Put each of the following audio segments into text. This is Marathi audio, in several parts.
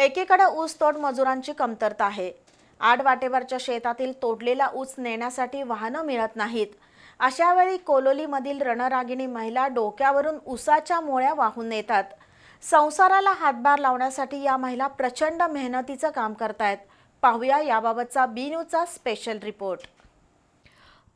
एकीकडे ऊस तोड मजुरांची कमतरता आहे. आड वाटेवरच्या शेतातील तोडलेला ऊस नेण्यासाठी वाहनं मिळत नाहीत. अशा वेळी कोलोलीमधील रणरागिणी महिला डोक्यावरून ऊसाच्या मोळ्या वाहून नेतात. संसाराला हातभार लावण्यासाठी या महिला प्रचंड मेहनतीचं काम करतायत. पाहूया याबाबतचा बी न्यूजचा स्पेशल रिपोर्ट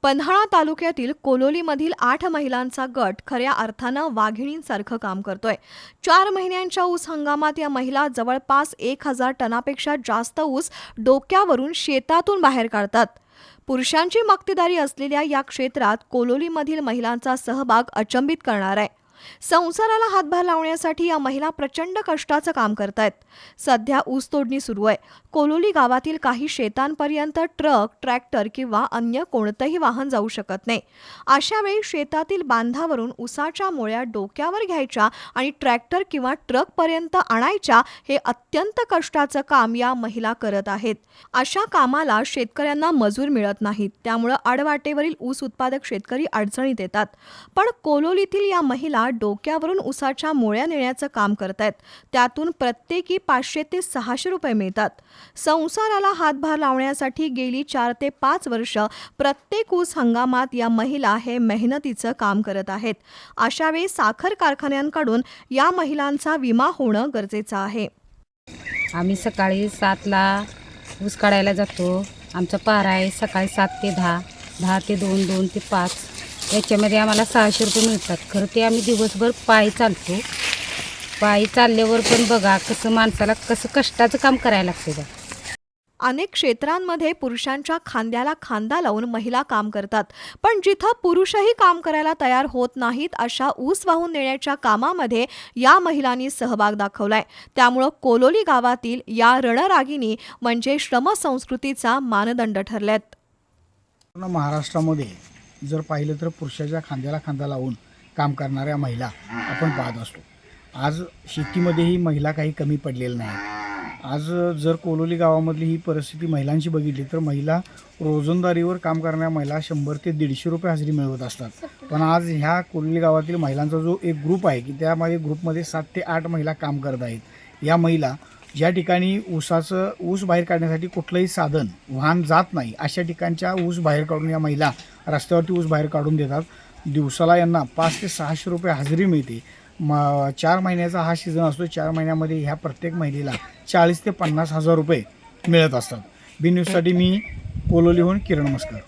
पन्हाळा तालुक्यातील कोलोलीमधील आठ महिलांचा गट खऱ्या अर्थानं वाघिणींसारखं काम करतोय. चार महिन्यांच्या ऊस हंगामात या महिला जवळपास एक हजार टनापेक्षा जास्त ऊस डोक्यावरून शेतातून बाहेर काढतात. पुरुषांची मक्तेदारी असलेल्या या क्षेत्रात कोलोलीमधील महिलांचा सहभाग अचंबित करणार आहे. संसाराला हातभार लावण्यासाठी या महिला प्रचंड कष्टाचं काम करतायत. सध्या ऊस तोडणी सुरू आहे. कोलोली गावातील काही शेतांपर्यंत ट्रक ट्रॅक्टर किंवा अन्य कोणतंही वाहन जाऊ शकत नाही. अशा वेळी शेतातील बांधावरून ऊसाच्या मोळ्या डोक्यावर घ्यायच्या आणि ट्रॅक्टर किंवा ट्रकपर्यंत आणायच्या हे अत्यंत कष्टाचं काम या महिला करत आहेत. अशा कामाला शेतकऱ्यांना मजूर मिळत नाहीत. त्यामुळं आडवाटेवरील ऊस उत्पादक शेतकरी अडचणीत येतात. पण कोलोलीतील या महिला डोक्यावरून उसाच्या मोळ्या नेण्याचं काम करतायत. त्यातून प्रत्येकी पाचशे ते सहाशे रुपये मिळतात. संसाराला हातभार लावण्यासाठी गेली चार ते पाच वर्ष प्रत्येक ऊस हंगामात या महिला हे मेहनतीचं काम करत आहेत. अशावेळी साखर कारखान्यांकडून या महिलांचा विमा होणं गरजेचं आहे. आम्ही सकाळी सातला ऊस काढायला जातो. आमचा पारा आहे सकाळी सात ते दहा दहा ते दोन दोन ते पाच. याच्यामध्ये आम्हाला सहाशे रुपये मिळतात. खरं ते आम्ही दिवसभर पायी चालतो. पायी चालल्यावर पण बघा कसं माणसाला कसं कष्टाचं काम करायला लागते बा अनेक क्षेत्रांमध्ये पुरुषांच्या खांद्याला खांदा लावून महिला काम करतात. पण जिथं पुरुषही काम करायला तयार होत नाहीत अशा ऊस वाहून नेण्याच्या कामामध्ये या महिलांनी सहभाग दाखवलाय. त्यामुळं कोलोली गावातील या रणरागिनी म्हणजे श्रमसंस्कृतीचा मानदंड ठरल्यात. पूर्ण महाराष्ट्रामध्ये जर पाहिलं तर पुरुषाच्या खांद्याला खांदा लावून काम करणाऱ्या महिला आपण पाहत असतो. आज शेतीमध्येही महिला काही कमी पडलेल्या नाहीत. आज जर कोलोली गावामधली ही परिस्थिती महिलांची बघितली तर महिला रोजंदारीवर काम करणाऱ्या महिला शंभर ते दीडशे रुपये हजेरी मिळवत असतात. पण आज ह्या कोलोली गावातील महिलांचा जो एक ग्रुप आहे की त्यामध्ये ग्रुपमध्ये सात ते आठ महिला काम करत आहेत. या महिला ज्या ठिकाणी ऊसाचं ऊस बाहेर काढण्यासाठी कुठलंही साधन वाहन जात नाही अशा ठिकाणच्या ऊस बाहेर काढून या महिला रस्त्यावरती ऊस बाहेर काढून देतात. दिवसाला यांना पाच ते सहाशे रुपये हजेरी मिळते. म चार महिन्याचा हा सीझन असतो. चार महिन्यामध्ये ह्या प्रत्येक महिलेला चाळीस ते पन्नास हजार रुपये मिळत असतात. बी न्यूजसाठी मी कोलोलीहून किरण मस्कर.